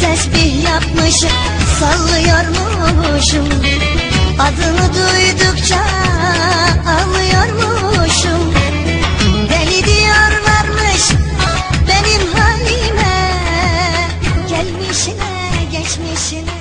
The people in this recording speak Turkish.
tesbih yapmışım Sallıyormuşum. Adını duydukça ağlıyormuşum. Deli diyorlarmış benim halime Gelmişine geçmişine.